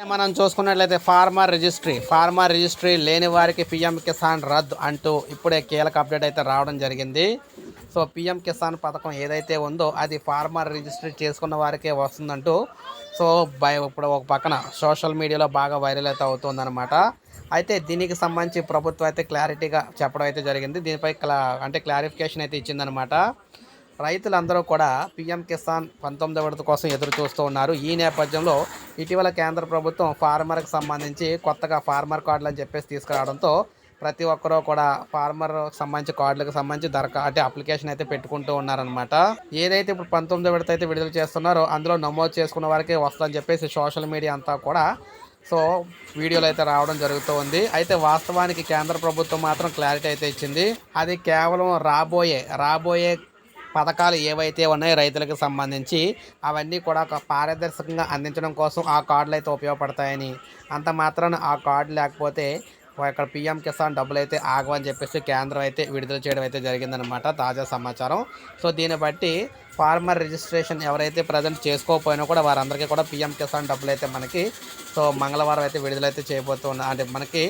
మనం చూసుకున్నట్లయితే farmer registry farmer registry లేని వారికి పిఎం కిసాన్ రద్దు అంటూ ఇప్పుడే కీలక అప్డేట్ అయితే రావడం జరిగింది. సో పిఎం కిసాన్ పథకం ఏదైతే ఉందో అది ఫార్మర్ రిజిస్ట్రీ చేసుకున్న వారికే వస్తుందంటూ సో బై ఇప్పుడు ఒక పక్కన సోషల్ మీడియాలో బాగా వైరల్ అయితే అవుతుందన్నమాట. అయితే దీనికి సంబంధించి ప్రభుత్వం అయితే క్లారిటీగా చెప్పడం అయితే జరిగింది. దీనిపై క్లా అంటే క్లారిఫికేషన్ అయితే ఇచ్చిందనమాట రైతులందరూ కూడా పీఎం కిసాన్ పంతొమ్మిది విడత కోసం ఎదురు చూస్తూ ఉన్నారు. ఈ నేపథ్యంలో ఇటీవల కేంద్ర ప్రభుత్వం ఫార్మర్కి సంబంధించి కొత్తగా ఫార్మర్ కార్డులు అని చెప్పేసి తీసుకురావడంతో ప్రతి ఒక్కరూ కూడా ఫార్మర్ సంబంధించి కార్డులకు సంబంధించి దరఖా అంటే అప్లికేషన్ అయితే పెట్టుకుంటూ ఉన్నారనమాట ఏదైతే ఇప్పుడు పంతొమ్మిది విడత అయితే విడుదల చేస్తున్నారో అందులో నమోదు చేసుకున్న వారికి వస్తుందని చెప్పేసి సోషల్ మీడియా అంతా కూడా సో వీడియోలు అయితే రావడం జరుగుతూ ఉంది. అయితే వాస్తవానికి కేంద్ర ప్రభుత్వం మాత్రం క్లారిటీ అయితే ఇచ్చింది. అది కేవలం రాబోయే రాబోయే పథకాలు ఏవైతే ఉన్నాయో రైతులకు సంబంధించి అవన్నీ కూడా ఒక పారదర్శకంగా అందించడం కోసం ఆ కార్డులు అయితే ఉపయోగపడతాయని. అంత మాత్రాన ఆ కార్డు లేకపోతే ఇక్కడ పిఎం కిసాన్ డబ్బులు అయితే ఆగవని చెప్పేసి కేంద్రం అయితే విడుదల చేయడం అయితే జరిగిందనమాట తాజా సమాచారం. సో దీన్ని బట్టి ఫార్మర్ రిజిస్ట్రేషన్ ఎవరైతే ప్రజెంట్ చేసుకోకపోయినా కూడా వారందరికీ కూడా పిఎం కిసాన్ డబ్బులు అయితే మనకి సో మంగళవారం అయితే విడుదలైతే చేయబోతూ ఉన్నారు అంటే మనకి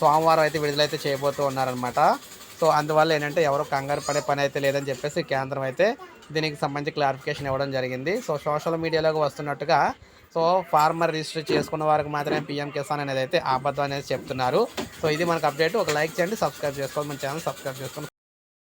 సోమవారం అయితే విడుదలైతే చేయబోతూ ఉన్నారనమాట సో అందువల్ల ఏంటంటే ఎవరు కంగారు పడే పని అయితే లేదని చెప్పేసి కేంద్రం అయితే దీనికి సంబంధించి క్లారిఫికేషన్ ఇవ్వడం జరిగింది. సో సోషల్ మీడియాలోకి వస్తున్నట్టుగా సో ఫార్మర్ రిజిస్టర్ చేసుకున్న వారికి మాత్రమే పిఎం కిసాన్ అనేది అయితే అబద్ధం అనేది చెప్తున్నారు. సో ఇది మనకు అప్డేట్ ఒక లైక్ చేయండి సబ్స్క్రైబ్ చేసుకోండి మన ఛానల్ సబ్స్క్రైబ్ చేసుకోండి